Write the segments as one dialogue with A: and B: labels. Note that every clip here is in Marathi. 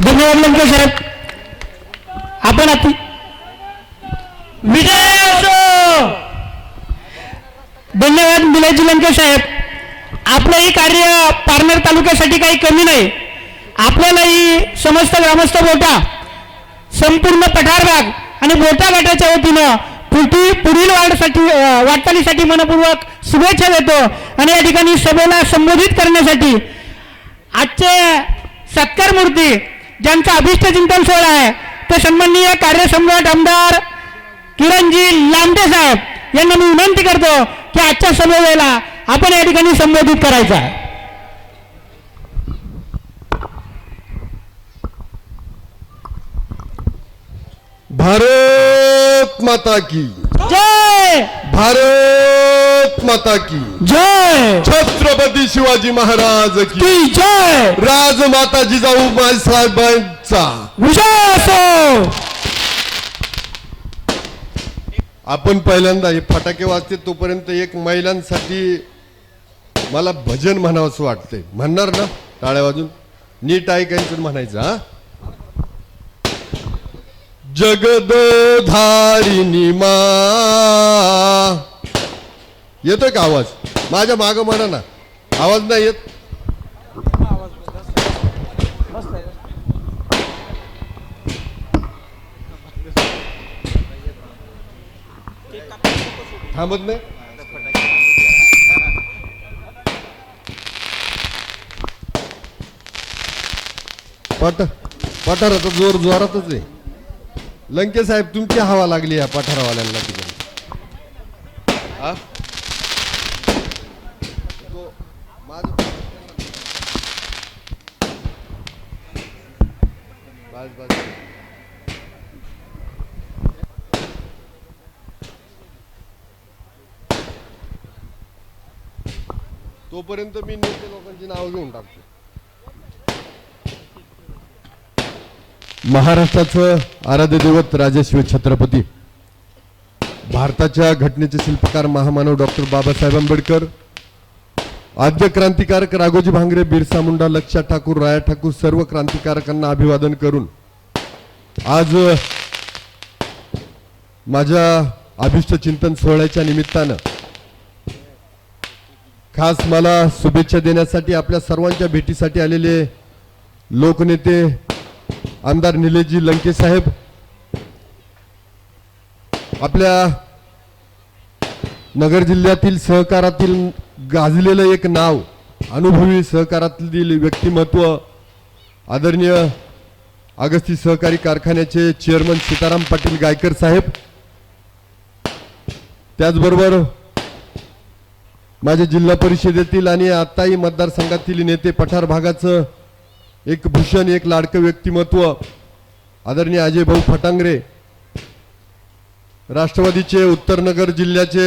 A: धन्यवाद लंके साहेब. आपण आता विजय असो! धन्यवाद निलेश लंके साहेब. आपलंही कार्य पारनेर तालुक्यासाठी काही कमी नाही. आपल्यालाही समस्त ग्रामस्थ बोटा संपूर्ण पठार भाग आणि बोटा गटाच्या वतीनं पुढी पुढील वाढसाठी वाटचालीसाठी मनपूर्वक शुभेच्छा देतो आणि या ठिकाणी सभेला संबोधित करण्यासाठी आजचे सत्कार मूर्ती ज्यांचा अभिष्ट चिंतन सोहळा आहे ते सन्माननीय कार्यसम्राट आमदार किरणजी लांबे साहेब यांना मी विनंती करतो की आजच्या सभेला आपण या ठिकाणी संबोधित करायचं आहे.
B: भारत माता की
A: जय!
B: भारत माता की।
A: जय।
B: छत्रपती शिवाजी महाराज की।
A: जय।
B: राजमाता जिजाऊ साहेबांचा।
A: विजय असो।
B: आपण पहिल्यांदा हे फटाके वाजते तोपर्यंत एक महिलांसाठी मला भजन म्हणावंसं वाटतंय. म्हणणार ना? टाळ्या वाजून. नीट ऐकायचं म्हणायचं हा? जगदधारिणी मा. येतोय का आवाज? माझ्या माग म्हणा ना. आवाज नाही येत. थांबत नाही? पट पठाराचा जोर जोरातच आहे. लंके साहेब तुमची हवा लागली या पठारवाल्यांना तिकडे हा? तो माझं- तोपर्यंत मी नेते लोकांची नाव घेऊन टाकतो महाराष्ट्राचं आराध्य दैवत राजशिव छत्रपती. भारताच्या घटनेचे शिल्पकार महामानव डॉक्टर बाबासाहेब आंबेडकर. आद्य क्रांतिकारक राघोजी भांगरे बिरसा मुंडा लक्षा ठाकूर राया ठाकूर सर्व क्रांतिकारकांना अभिवादन करून आज माझ्या अभिष्ट चिंतन सोहळ्याच्या निमित्तानं खास मला शुभेच्छा देण्यासाठी आपल्या सर्वांच्या भेटीसाठी आलेले लोकनेते आमदार निलेशजी लंके साहेब आपल्या नगर जिल्ह्यातील सहकारातील गाजलेलं एक नाव अनुभवी सहकारातील व्यक्तिमत्व आदरणीय अगस्ती सहकारी कारखान्याचे चेअरमन सीताराम पाटील गायकर साहेब त्याचबरोबर माझ्या जिल्हा परिषदेतील आणि आताही मतदारसंघातील नेते पठार भागाचं एक भूषण एक लाडकं व्यक्तिमत्व. आदरणीय अजय भाऊ फटांगरे. राष्ट्रवादीचे उत्तरनगर जिल्ह्याचे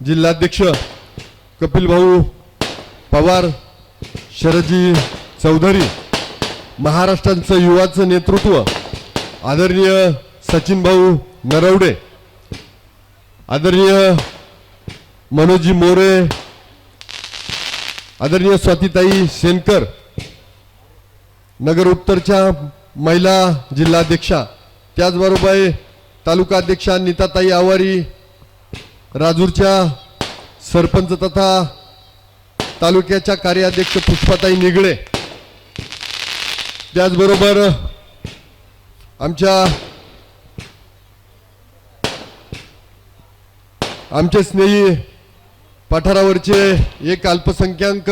B: जिल्हाध्यक्ष कपिल भाऊ पवार शरदजी चौधरी. महाराष्ट्राचं युवाचं नेतृत्व आदरणीय सचिन भाऊ नरवडे. आदरणीय मनोजी मोरे. आदरणीय स्वातीताई शेनकर नगर उत्तरच्या महिला जिल्हाध्यक्षा त्याचबरोबर तालुका अध्यक्षा नीताताई आवारी राजूरच्या सरपंच तथा तालुक्याच्या कार्याध्यक्ष पुष्पाताई निगळे. त्याचबरोबर आमच्या आमचे स्नेही पठारावरचे एक अल्पसंख्याक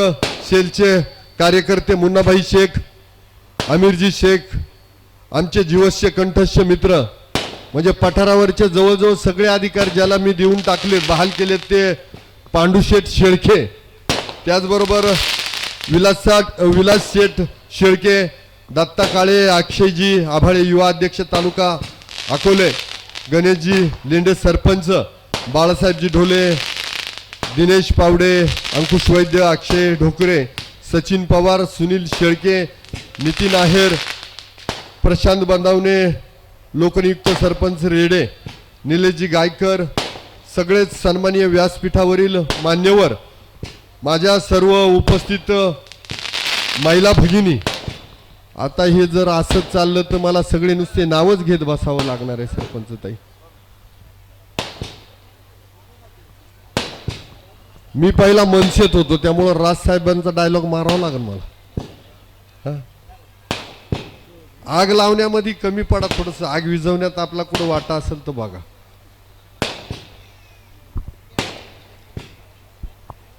B: सेलचे कार्यकर्ते मुन्नाभाई शेख अमीरजी शेख आमचे जीवस्य कंठस्थ मित्र म्हणजे पठारावरचे जवळजवळ सगळे अधिकार ज्याला मी देऊन टाकले बहाल केले ते पांडुशेठ शेळके. त्याचबरोबर विलासा विलास शेठ शेळके दत्ता काळे अक्षयजी आभाळे युवा अध्यक्ष तालुका अकोले गणेशजी लेंडे सरपंच बाळासाहेबजी ढोले दिनेश पावडे अंकुश वैद्य अक्षय ढोकरे सचिन पवार सुनील शेळके नितीन आहेर प्रशांत बंदावणे लोकनियुक्त सरपंच रेडे निलेशजी गायकर सगळेच सन्माननीय व्यासपीठावरील मान्यवर माझ्या सर्व उपस्थित महिला भगिनी. आता हे जर असंच चाललं तर मला सगळे नुसते नावच घेत बसावं लागणार आहे सरपंच ताई मी पहिला मनसेत होतो त्यामुळं राजसाहेबांचा डायलॉग मारावा लागेल मला. आग लावण्यामध्ये कमी पडा थोडस. आग विझवण्यात आपला कुठं वाटा असेल तर बघा.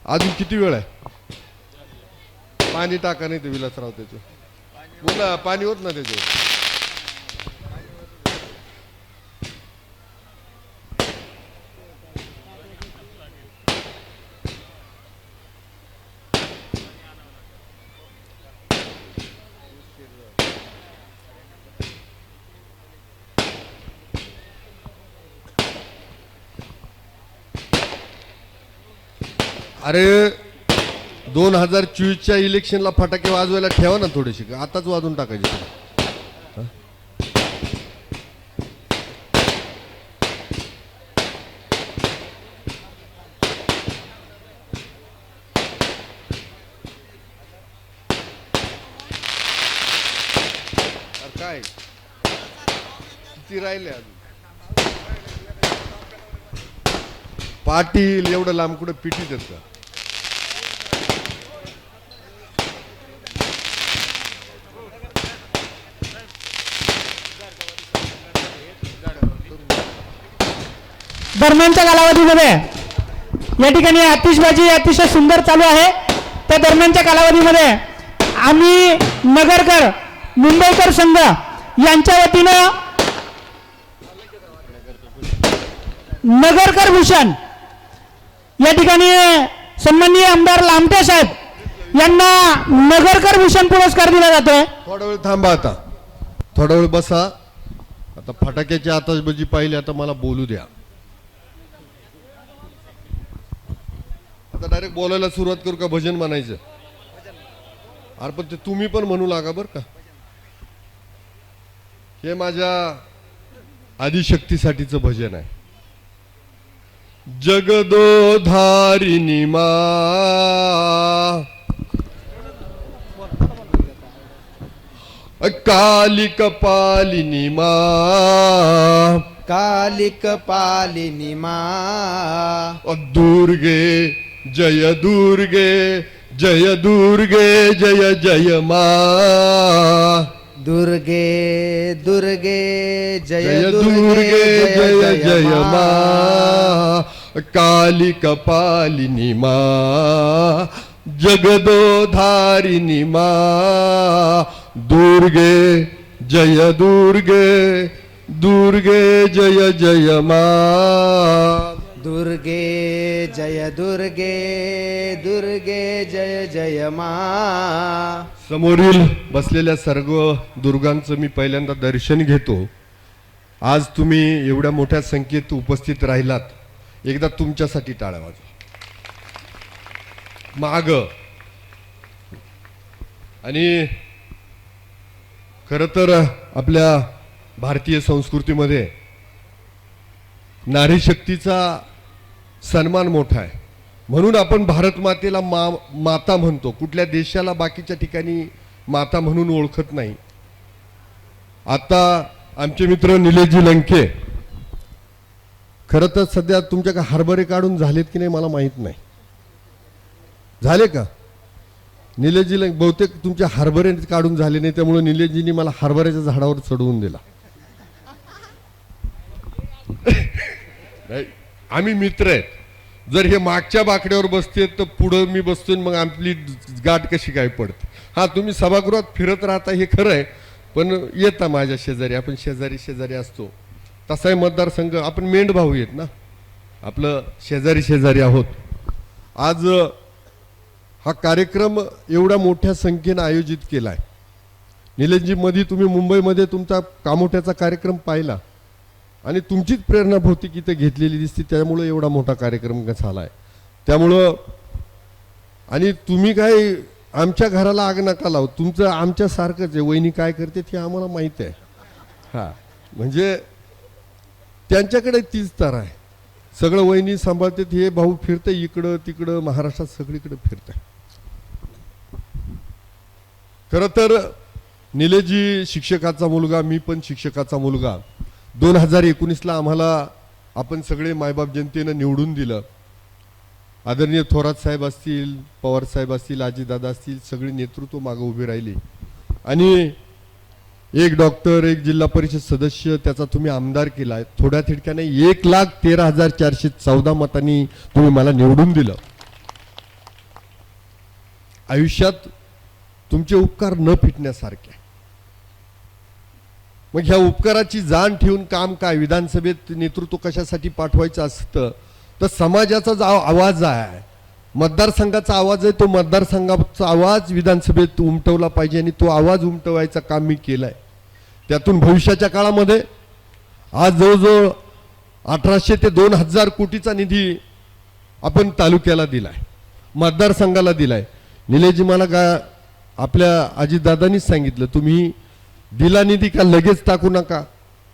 B: अजून किती वेळ आहे? पाणी टाका नाही ते विलासराव त्याचं. बोला पाणी होत ना त्याचं? अरे दोन हजार चोवीसच्या इलेक्शनला फटाके वाजवायला ठेवा ना थोडेसे. आताच वाजून टाकायचे काय? किती राहिले अजून? पाटील एवढं लांब कुठं पिटी देतात
A: दरम्यानच्या कालावधीमध्ये या ठिकाणी आतिषबाजी अतिशय सुंदर चालू आहे. त्या दरम्यानच्या कालावधीमध्ये आम्ही नगरकर मुंबईकर संघ यांच्या वतीनं नगरकर भूषण या ठिकाणी सन्माननीय आमदार लामटे साहेब यांना नगरकर भूषण पुरस्कार दिला जातोय.
B: थोडा वेळ थांबा आता. थोडा वेळ बसा. आता फटाक्याची आताशबाजी पाहिली आता मला बोलू द्या. आता डायरेक्ट बोलायला सुरुवात करू का भजन म्हणायचं? अरे पण ते तुम्ही पण म्हणू लागा बर का. हे माझ्या आदिशक्तीसाठीचं भजन आहे. जगदोधारिणी मा. कालिक पालिनी मा.
C: कालिक पालिनी मा
B: दुर्गे जय दुर्गे जय दुर्गे जय जय माँ।
C: दुर्गे दुर्गे जय
B: दुर्गे जय जय मा। कालिक पालिनी मा। जगदोधारिणी मा। दुर्गे जय दुर्गे दुर्गे जय जय माँ।
C: दुर्गे जय दुर्गे दुर्गे जय जय मा.
B: समोरील बसलेल्या सर्व दुर्गांचं मी पहिल्यांदा दर्शन घेतो. आज तुम्ही एवढ्या मोठ्या संख्येत उपस्थित राहिलात. एकदा तुमच्यासाठी टाळ्या वाजव. माग. आणि खर तर आपल्या भारतीय संस्कृतीमध्ये नारी शक्तीचा सन्मान मोठा आहे. म्हणून आपण भारत मातेला मा माता म्हणतो. कुठल्या देशाला बाकीच्या ठिकाणी माता म्हणून ओळखत नाही. आता आमचे मित्र निलेशजी लंके खरं तर सध्या तुमच्या हरभरे काढून झालेत की नाही मला माहीत नाही. झाले का? निलेशजी लंके बहुतेक तुमच्या हरभरे काढून झाले नाही त्यामुळे निलेशजींनी मला हरभऱ्याच्या झाडावर चढवून दिला. नाही. आम्ही मित्र आहेत. जर हे मागच्या बाकड्यावर बसते तर पुढं मी बसतो आणि मग आपली गाठ कशी काय पडते? हा तुम्ही सभागृहात फिरत राहता हे खरं आहे पण येता माझ्या शेजारी. आपण शेजारी शेजारी असतो. तसाही मतदारसंघ. आपण मेंढभाऊ आहेत ना? आपलं शेजारी शेजारी आहोत. आज हा कार्यक्रम एवढ्या मोठ्या संख्येनं आयोजित केला आहे निलंजीमध्ये तुम्ही मुंबईमध्ये तुमचा कामोठ्याचा कार्यक्रम पाहिला. आणि तुमचीच प्रेरणा भौतिक इथं घेतलेली दिसते त्यामुळं एवढा मोठा कार्यक्रम झाला आहे त्यामुळं आणि तुम्ही काय आमच्या घराला आग नका लावू. तुमचं आमच्यासारखंच आहे. वहिनी काय करते ते आम्हाला माहीत आहे. हा. म्हणजे त्यांच्याकडे तीच तर आहे. सगळं वहिनी सांभाळते हे भाऊ फिरते इकडं तिकडं महाराष्ट्रात सगळीकडे फिरते. खरं तर निलेजी शिक्षकाचा मुलगा मी पण शिक्षकाचा मुलगा. दोन हजार एकोणीसला आम्हाला आपण सगळे मायबाप जनतेनं निवडून दिलं. आदरणीय थोरात साहेब असतील पवार साहेब असतील आजीदादा असतील सगळे नेतृत्व मागं उभे राहिले. आणि एक डॉक्टर एक जिल्हा परिषद सदस्य त्याचा तुम्ही आमदार केलाय. थोड्या थिडक्याने एक लाख तेरा हजार चारशे चौदा मतांनी तुम्ही मला निवडून दिलं. आयुष्यात तुमचे उपकार न फिटण्यासारखे. आहे. मग ह्या उपकाराची जाण ठेवून काम काय? विधानसभेत नेतृत्व कशासाठी पाठवायचं असतं? तर समाजाचा जो आवाज आहे मतदारसंघाचा आवाज आहे तो मतदारसंघाचा आवाज विधानसभेत उमटवला पाहिजे आणि तो आवाज उमटवायचा काम मी केलाय. त्यातून भविष्याच्या काळामध्ये आज जवळजवळ अठराशे ते दोन हजार कोटीचा निधी आपण तालुक्याला दिला आहे मतदारसंघाला दिला आहे निलेजी मला का आपल्या अजितदादांनीच सांगितलं तुम्ही दिला निधी का लगेच टाकू नका.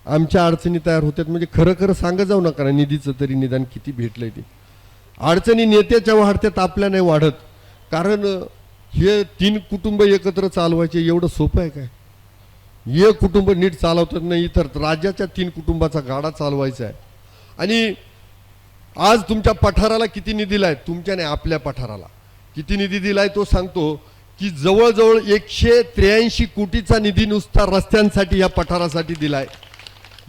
B: आमच्या अडचणी तयार होतात. म्हणजे खरं खरं सांगा जाऊ नका ना निधीचं तरी निदान किती भेटलंय ते. अडचणी नेत्याच्या वाढत्यात आपल्या नाही वाढत. कारण हे तीन कुटुंब एकत्र चालवायचे एवढं सोपं आहे काय? हे कुटुंब नीट चालवतात नाही इतर राज्याच्या तीन कुटुंबाचा गाडा चालवायचा आहे. आणि आज तुमच्या पठाराला किती निधी दिलाय? तुमच्या नाही आपल्या पठाराला. किती निधी दिलाय तो सांगतो की जवळजवळ एकशे त्र्याऐंशी कोटीचा निधी नुसता रस्त्यांसाठी या पठारासाठी दिलाय.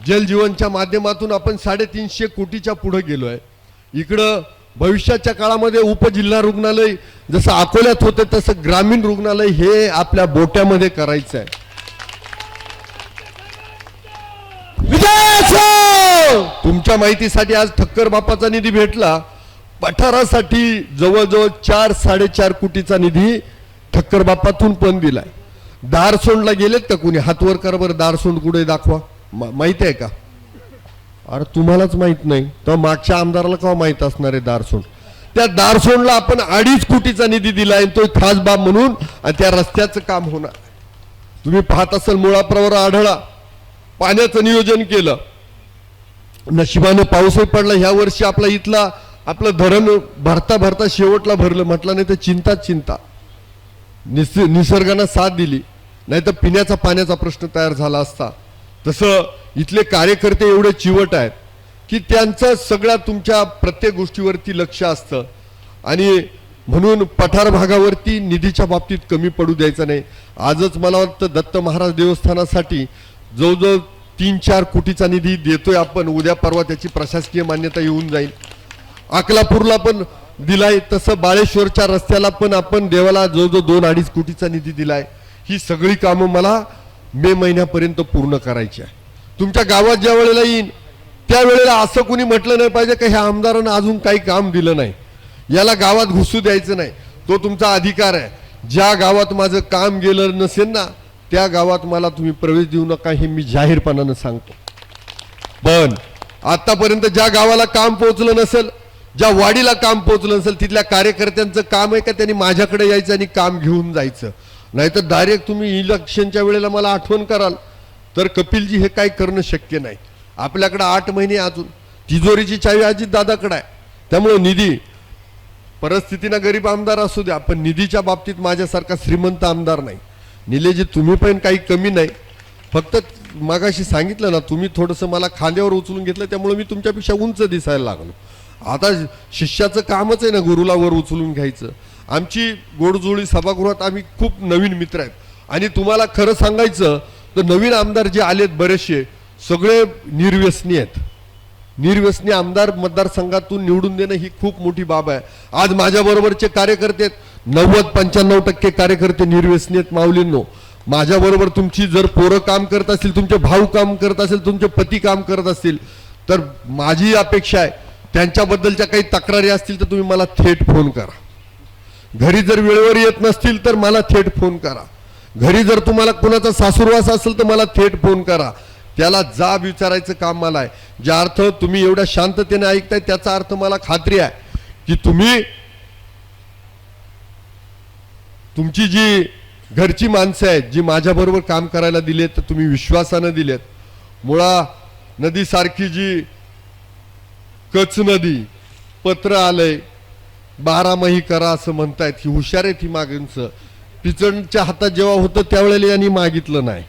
B: जलजीवनच्या माध्यमातून आपण साडेतीनशे कोटीच्या पुढे आहे इकडं भविष्याच्या काळामध्ये उपजिल्हा रुग्णालय जसं अकोल्यात होतं तसं ग्रामीण रुग्णालय हे आपल्या बोट्यामध्ये करायचं आहे. तुमच्या माहितीसाठी आज ठक्कर बापाचा निधी भेटला. पठारासाठी जवळजवळ चार साडेचार कोटीचा निधी ठक्कर बाप्पातून पण दिलाय. दारसोंडला गेलेत का कुणी? हातवर करा बरं दारसोंड कुठे दाखवा. मा- माहिती आहे का? अरे तुम्हालाच माहीत नाही. तर मागच्या आमदाराला केव्हा माहीत असणार आहे दारसोंड त्या दारसोंडला आपण अडीच कोटीचा निधी दिला आणि तो खास बाब म्हणून आणि त्या रस्त्याचं काम होणार. तुम्ही पाहत असाल मुळाप्रवर आढळा. पाण्याचं नियोजन केलं. नशिबानं पाऊसही पडला. ह्या वर्षी आपला इथला आपलं धरण भरता भरता शेवटला भरलं. म्हटलं नाही तर चिंताच चिंता. निस निसर्गानं साथ दिली. नाही तर पिण्याचा पाण्याचा प्रश्न तयार झाला असता. तसं इथले कार्यकर्ते एवढे चिवट आहेत की त्यांचं सगळ्या तुमच्या प्रत्येक गोष्टीवरती लक्ष असतं. आणि म्हणून पठार भागावरती निधीच्या बाबतीत कमी पडू द्यायचं नाही. आजच मला वाटतं दत्त महाराज देवस्थानासाठी जवळजवळ तीन चार कोटीचा निधी देतोय आपण. उद्या परवा त्याची प्रशासकीय मान्यता येऊन जाईल. अकलापूरला पण दिलाय. तसं बाळेश्वरच्या रस्त्याला पण आपण देवाला जवळजवळ दोन अडीच कोटीचा निधी दिलाय. ही सगळी कामं मला मे महिन्यापर्यंत पूर्ण करायची आहे. तुमच्या गावात ज्या वेळेला येईन त्यावेळेला असं कुणी म्हटलं नाही पाहिजे का ह्या आमदारानं अजून काही काम दिलं नाही. याला गावात घुसू द्यायचं नाही. तो तुमचा अधिकार आहे. ज्या गावात माझं काम गेलं नसेल ना त्या गावात मला तुम्ही प्रवेश देऊ नका हे मी जाहीरपणानं सांगतो. पण आतापर्यंत ज्या गावाला काम पोहोचलं नसेल ज्या वाडीला काम पोहोचलं नसेल तिथल्या कार्यकर्त्यांचं काम आहे का? त्यांनी माझ्याकडे यायचं आणि काम घेऊन जायचं. नाहीतर डायरेक्ट तुम्ही इलेक्शनच्या वेळेला मला आठवण कराल. तर कपिलजी हे काय करणं शक्य नाही. आपल्याकडं आठ महिने अजून. तिजोरीची चावी अजित दादाकडे आहे. त्यामुळं निधी परिस्थितीनं गरीब आमदार असू द्या पण निधीच्या बाबतीत माझ्यासारखा श्रीमंत आमदार नाही. निलेजी तुम्ही पण काही कमी नाही. फक्त मागाशी सांगितलं ना तुम्ही थोडंसं मला खांद्यावर उचलून घेतलं त्यामुळे मी तुमच्यापेक्षा उंच दिसायला लागलो. आता शिष्याचं कामच आहे ना गुरुला वर उचलून घ्यायचं. आमची गोडजोळी सभागृहात आम्ही खूप नवीन मित्र आहेत. आणि तुम्हाला खरं सांगायचं तर नवीन आमदार जे आलेत बरेचसे सगळे निर्व्यसनी आहेत. निर्व्यसनी आमदार मतदारसंघातून निवडून देणं ही खूप मोठी बाब आहे. आज माझ्याबरोबरचे कार्यकर्ते आहेत. नव्वद पंच्याण्णव टक्के कार्यकर्ते निर्व्यसनी आहेत माऊलींनो. माझ्याबरोबर तुमची जर पोरं काम करत असतील तुमचे भाऊ काम करत असेल तुमचे पती काम करत असतील तर माझी अपेक्षा आहे त्यांच्याबद्दलच्या काही तक्रारी असतील तर तुम्ही मला थेट फोन करा. घरी जर वेळेवर येत नसतील तर मला थेट फोन करा. घरी जर तुम्हाला कुणाचा सासूरवास असेल तर मला थेट फोन करा. त्याला जाब विचारायचं काम मला आहे. ज्या अर्थ तुम्ही एवढ्या शांततेने ऐकताय त्याचा अर्थ मला खात्री आहे की तुम्ही तुमची जी घरची माणसं आहेत जी माझ्याबरोबर काम करायला दिलेत तर तुम्ही विश्वासानं दिलेत. मुळा नदीसारखी जी कच नदी पत्र आलंय. बारामही करा असं म्हणतायत. ही हुशार आहेत ही मागणचं पिचणच्या हातात जेव्हा होतं त्यावेळेला यांनी मागितलं नाही.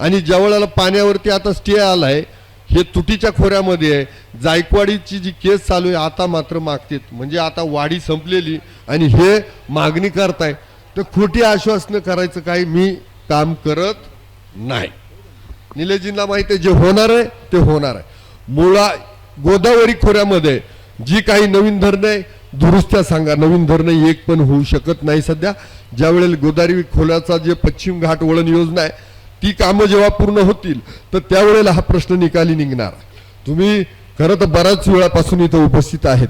B: आणि ज्या वेळेला पाण्यावरती आता स्टे आलाय हे तुटीच्या खोऱ्यामध्ये आहे. जायकवाडीची जी केस चालू आहे आता मात्र मागतेत. म्हणजे आता वाढी संपलेली आणि हे मागणी करताय. तर खोटी आश्वासनं करायचं काही मी काम करत नाही. निलेजींना माहिती आहे जे होणार आहे ते होणार आहे. मुळा गोदावरी खोऱ्यामध्ये जी काही नवीन धरणं आहे दुरुस्त्या सांगा. नवीन धरणं एक पण होऊ शकत नाही सध्या. ज्यावेळेला गोदावरी खोऱ्याचा जे पश्चिम घाट वळण योजना आहे ती कामं जेव्हा पूर्ण होतील तर त्यावेळेला हा प्रश्न निकाली निघणार तुम्ही खरं तर बऱ्याच वेळापासून इथं उपस्थित आहेत.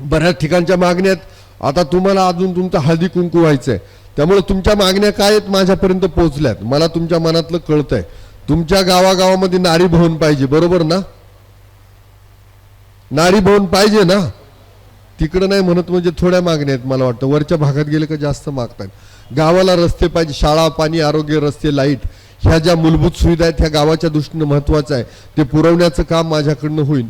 B: बऱ्याच ठिकाणच्या मागण्यात आता तुम्हाला अजून तुमचं हळदी कुंकू आहे त्यामुळे तुमच्या मागण्या काय आहेत माझ्यापर्यंत पोहोचल्यात. मला तुमच्या मनातलं कळतंय. तुमच्या गावागावामध्ये नारी भवन पाहिजे. बरोबर ना? नारी भवन पाहिजे ना? तिकडं नाही म्हणत म्हणजे थोड्या मागण्या आहेत मला वाटतं. वरच्या भागात गेले का जास्त मागतात गावाला रस्ते पाहिजे शाळा पाणी आरोग्य रस्ते लाइट. ह्या ज्या मूलभूत सुविधा आहेत ह्या गावाच्या दृष्टीनं महत्वाचं आहे ते पुरवण्याचं काम माझ्याकडनं होईल.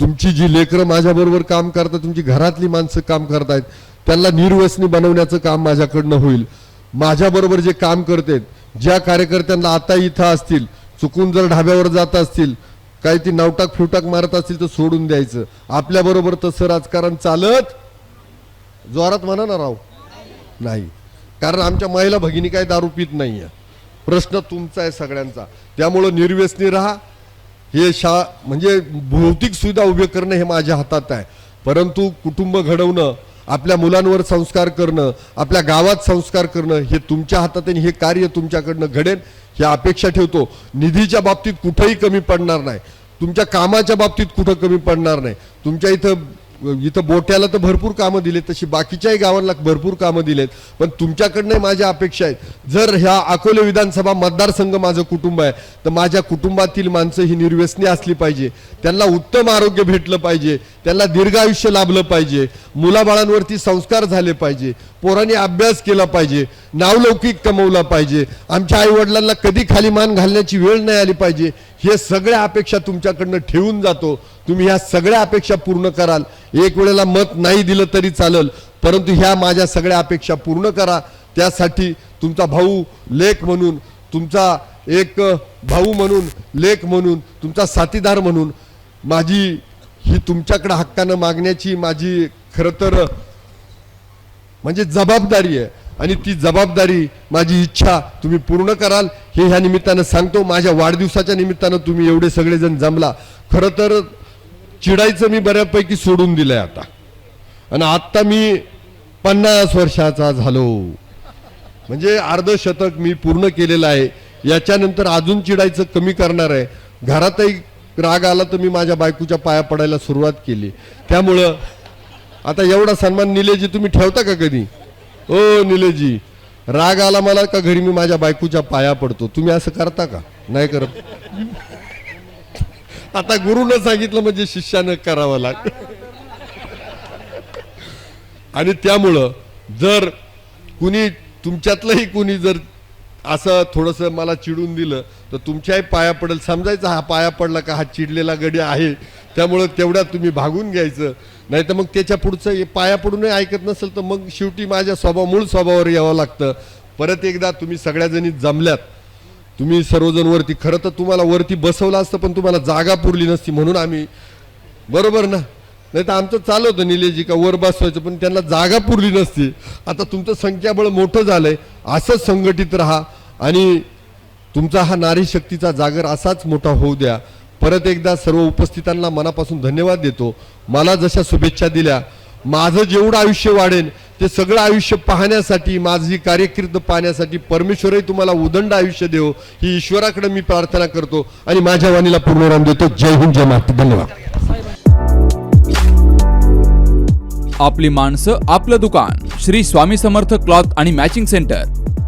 B: तुमची जी लेकरं माझ्याबरोबर काम करतात तुमची घरातली माणसं काम करतायत त्यांना निर्व्यसनी बनवण्याचं काम माझ्याकडनं होईल. माझ्याबरोबर जे काम करतात ज्या कार्यकर्त्यांना आता इथं असतील चुकून जर ढाब्यावर जात असतील काही ती नवटाक फुटाक मारत असतील तर सोडून द्यायचं. आपल्याबरोबर तसं राजकारण चालत? जोरात म्हणा ना राव. नाही. कारण आमच्या महिला भगिनी काही दारू पित नाहीये. प्रश्न तुमचा आहे सगळ्यांचा. त्यामुळं निर्व्यसनी राहा. हे शा म्हणजे भौतिक सुविधा उभे करणं हे माझ्या हातात आहे. परंतु कुटुंब घडवणं आपल्या मुलांवर संस्कार करणं आपल्या गावात संस्कार करणं हे तुमच्या हातात आणि हे कार्य तुमच्याकडनं घडेल. ही अपेक्षा ठेवतो. निधीच्या बाबतीत कुठंही कमी पडणार नाही. तुमच्या कामाच्या बाबतीत कुठं कमी पडणार नाही. तुमच्या इथं इथं बोट्याला तर भरपूर कामं दिलेत तशी बाकीच्याही गावांना भरपूर कामं दिलेत. पण तुमच्याकडनं माझ्या अपेक्षा आहेत जर ह्या अकोले विधानसभा मतदारसंघ माझं कुटुंब आहे तर माझ्या कुटुंबातील माणसं ही निर्व्यसनी असली पाहिजे. त्यांना उत्तम आरोग्य भेटलं पाहिजे त्यांना दीर्घ आयुष्य लाभलं पाहिजे मुलाबाळांवरती संस्कार झाले पाहिजे पोरांनी अभ्यास केला पाहिजे नावलौकिक कमवला पाहिजे आमच्या आईवडिलांना कधी खाली मान घालण्याची वेळ नाही आली पाहिजे हे सगळ्या अपेक्षा तुमच्याकडनं ठेवून जातो. तुम्ही ह्या सगळ्या अपेक्षा पूर्ण कराल. एक वेळेला मत नाही दिलं तरी चालेल परंतु ह्या माझ्या सगळ्या अपेक्षा पूर्ण करा. त्यासाठी तुमचा भाऊ लेख म्हणून तुमचा एक भाऊ म्हणून लेख म्हणून तुमचा साथीदार म्हणून माझी ही तुमच्याकडं हक्कानं मागण्याची माझी खरं तर म्हणजे जबाबदारी आहे. आणि ती जबाबदारी माझी इच्छा तुम्ही पूर्ण कराल. हे ह्या निमित्तानं सांगतो. माझ्या वाढदिवसाच्या निमित्तानं तुम्ही एवढे सगळेजण जमला. खरं तर चिडायचं मी बऱ्यापैकी सोडून दिलंय आता. आणि आत्ता मी पन्नास वर्षाचा झालो. म्हणजे अर्ध शतक मी पूर्ण केलेलं आहे. याच्यानंतर अजून चिडायचं कमी करणार आहे. घरातही राग आला तर मी माझ्या बायकोच्या पाया पडायला सुरुवात केली. त्यामुळं आता एवढा सन्मान निलेजी तुम्ही ठेवता का कधी? ओ निलेजी राग आला मला का घरी मी माझ्या बायकोच्या पाया पडतो? तुम्ही असं करता का? नाही करत. आता गुरुनं सांगितलं म्हणजे शिष्यानं करावं लाग. आणि त्यामुळं जर कुणी तुमच्यातलंही कुणी जर असं थोडंसं मला चिडून दिलं तर तुमच्याही पाया पडेल. समजायचं हा पाया पडला का हा चिडलेला गडी आहे. त्यामुळं तेवढ्यात तुम्ही भागून घ्यायचं. नाही तर मग त्याच्या पुढचं हे पाया पडूनही ऐकत नसेल तर मग शेवटी माझ्या स्वभाव मूळ स्वभावावर यावं लागतं. परत एकदा तुम्ही सगळ्याजणी जमल्यात. तुम्ही सर्वजण वरती खरं तर तुम्हाला वरती बसवलं असतं पण तुम्हाला जागा पुरली नसती म्हणून आम्ही बरोबर ना? नाही तर आमचं चालू होतं निलेजी का वर बसवायचं पण त्यांना जागा पुरली नसती. आता तुमचं संख्याबळ मोठं झालंय. असंच संघटित राहा. आणि तुमचा हा नारी शक्तीचा जागर असाच मोठा होऊ द्या. परत एकदा सर्व उपस्थितांना मनापासून धन्यवाद देतो. मला जशा शुभेच्छा दिल्या माझं जेवढं आयुष्य वाढेल ते सगळं आयुष्य पाहण्यासाठी माझी कार्यकीर्द पाहण्यासाठी परमेश्वरही तुम्हाला उदंड आयुष्य देव ही ईश्वराकडे मी प्रार्थना करतो आणि माझ्या वाणीला पूर्णराम देतो. जय हिंद जय महाराष्ट्र. धन्यवाद.
D: आपली माणसं आपलं दुकान. श्री स्वामी समर्थ क्लॉथ आणि मॅचिंग सेंटर.